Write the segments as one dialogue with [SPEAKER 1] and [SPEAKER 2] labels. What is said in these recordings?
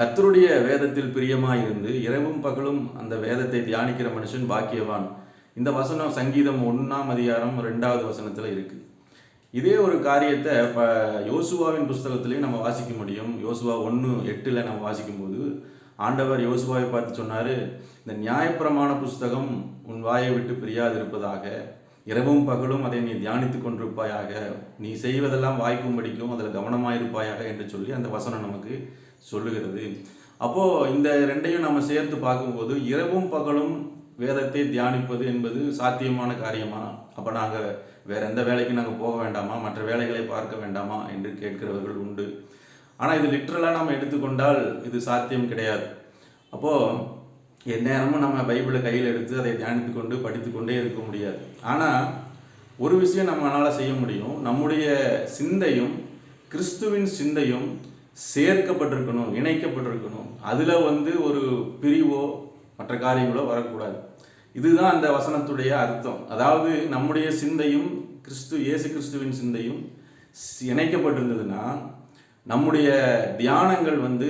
[SPEAKER 1] கத்தருடைய வேதத்தில் பிரியமாயிருந்து இரவும் பகலும் அந்த வேதத்தை தியானிக்கிற மனுஷன் பாக்கியவான். இந்த வசனம் சங்கீதம் ஒன்றாம் அதிகாரம் ரெண்டாவது வசனத்தில் இருக்குது இதே ஒரு காரியத்தை இப்போ யோசுவாவின் புஸ்தகத்திலையும் நம்ம வாசிக்க முடியும். யோசுவா ஒன்று எட்டில் நம்ம வாசிக்கும்போது ஆண்டவர் யோசுவாவை பார்த்து சொன்னார் இந்த நியாயப்பிரமாண புஸ்தகம் உன் வாயை விட்டு பிரியாதிருப்பதாக இரவும் பகலும் அதை நீ தியானித்து கொண்டிருப்பாயாக. நீ செய்வதெல்லாம் வாய்க்கும் படிக்கும் அதில் கவனமாயிருப்பாயாக என்று சொல்லி அந்த வசனம் நமக்கு சொல்லுகிறது. அப்போது இந்த ரெண்டையும் நம்ம சேர்த்து பார்க்கும்போது இரவும் பகலும் வேதத்தை தியானிப்பது என்பது சாத்தியமான காரியமா? அப்போ நாங்கள் வேற எந்த வேலைக்கும் நாங்கள் போக வேண்டாமா? மற்ற வேலைகளை பார்க்க வேண்டாமா? என்று கேட்கிறவர்கள் உண்டு. ஆனால் இது லிட்ரலாக நம்ம எடுத்துக்கொண்டால் இது சாத்தியம் கிடையாது. அப்போது எந்நேரமும் நம்ம பைபிளை கையில் எடுத்து அதை தியானித்து கொண்டு படித்து கொண்டே இருக்க முடியாது. ஆனால் ஒரு விஷயம் நம்மளால் செய்ய முடியும். நம்முடைய சிந்தையும் கிறிஸ்துவின் சிந்தையும் சேர்க்கப்பட்டிருக்கணும் இணைக்கப்பட்டிருக்கணும். அதில் வந்து ஒரு பிரிவோ மற்ற காரியங்களோ வரக்கூடாது. இதுதான் அந்த வசனத்துடைய அர்த்தம். அதாவது நம்முடைய சிந்தையும் கிறிஸ்து இயேசு கிறிஸ்துவின் சிந்தையும் இணைக்கப்பட்டிருந்ததுன்னா நம்முடைய தியானங்கள் வந்து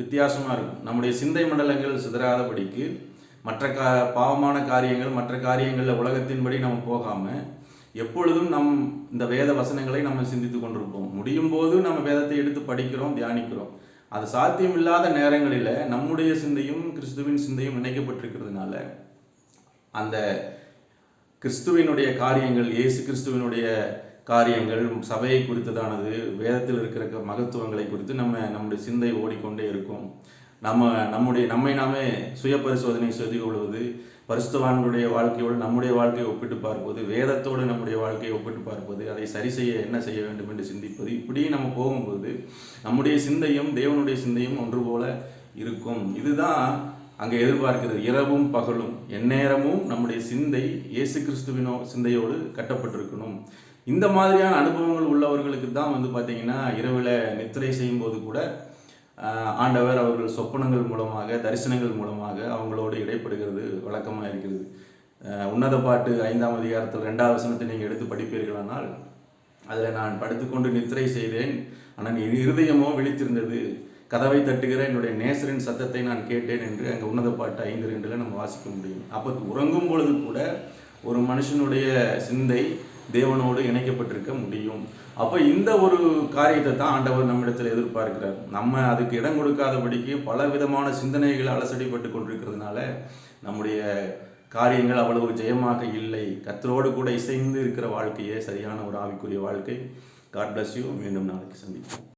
[SPEAKER 1] வித்தியாசமாக இருக்கும். நம்முடைய சிந்தை மண்டலங்கள் சிதறாதபடிக்கு மற்ற கா பாவமான காரியங்கள் மற்ற காரியங்களில் உலகத்தின்படி நம்ம போகாமல் எப்பொழுதும் நம் இந்த வேத வசனங்களை நம்ம சிந்தித்து கொண்டிருப்போம். முடியும் போது நம்ம வேதத்தை எடுத்து படிக்கிறோம் தியானிக்கிறோம். அது சாத்தியமில்லாத நேரங்களில் நம்முடைய சிந்தையும் கிறிஸ்துவின் சிந்தையும் இணைக்கப்பட்டிருக்கிறதுனால அந்த கிறிஸ்துவினுடைய காரியங்கள் இயேசு கிறிஸ்துவினுடைய காரியங்கள் சபையை குறித்ததானது வேதத்தில் இருக்கிற க- மகத்துவங்களை குறித்து நம்ம நம்முடைய சிந்தை ஓடிக்கொண்டே இருக்கும். நம்ம நம்முடைய நம்மை நாமே சுய பரிசோதனை செய்து கொள்வது பரிசுத்தவான்களுடைய வாழ்க்கையோடு நம்முடைய வாழ்க்கையை ஒப்பிட்டு பார்ப்பது வேதத்தோடு நம்முடைய வாழ்க்கையை ஒப்பிட்டு பார்ப்பது அதை சரி செய்ய என்ன செய்ய வேண்டும் என்று சிந்திப்பது இப்படியே நம்ம போகும்போது நம்முடைய சிந்தையும் தேவனுடைய சிந்தையும் ஒன்று போல இருக்கும். இதுதான் அங்கே எதிர்பார்க்கிறது இரவும் பகலும். எந்நேரமும் நம்முடைய சிந்தை இயேசு கிறிஸ்துவினோ சிந்தையோடு கட்டப்பட்டிருக்கணும். இந்த மாதிரியான அனுபவங்கள் உள்ளவர்களுக்கு தான் வந்து பார்த்தீங்கன்னா இரவில் நித்திரை செய்யும்போது கூட ஆண்டவர் அவர்கள் சொப்பனங்கள் மூலமாக தரிசனங்கள் மூலமாக அவங்களோடு இடைப்படுகிறது வழக்கமாக இருக்கிறது. உன்னத பாட்டு ஐந்தாம் அதிகாரத்தில் ரெண்டாவது வசனத்தை நீங்கள் எடுத்து படிப்பீர்களானால் அதில் நான் படுத்துக்கொண்டு நித்திரை செய்தேன். ஆனால் என் இருதயமோ விழித்திருந்தது. கதவை தட்டுகிற என்னுடைய நேசரின் சத்தத்தை நான் கேட்டேன் என்று அங்கே உன்னத பாட்டு ஐந்து ரெண்டில் நம்ம வாசிக்க முடியும். அப்போ உறங்கும் பொழுது கூட ஒரு மனுஷனுடைய சிந்தை தேவனோடு இணைக்கப்பட்டிருக்க முடியும். அப்போ இந்த ஒரு காரியத்தை தான் ஆண்டவர் நம்மிடத்தில் எதிர்பார்க்கிறார். நம்ம அதுக்கு இடம் கொடுக்காதபடிக்கு பல விதமான சிந்தனைகள் அலசடிப்பட்டு கொண்டிருக்கிறதுனால நம்முடைய காரியங்கள் அவ்வளவு ஜெயமாக இல்லை. கத்தரோடு கூட இசைந்து இருக்கிற வாழ்க்கையே சரியான ஒரு ஆவிக்குரிய வாழ்க்கை. காட் பிளஸ் யூ மீண்டும் நாளைக்கு சந்திப்போம்.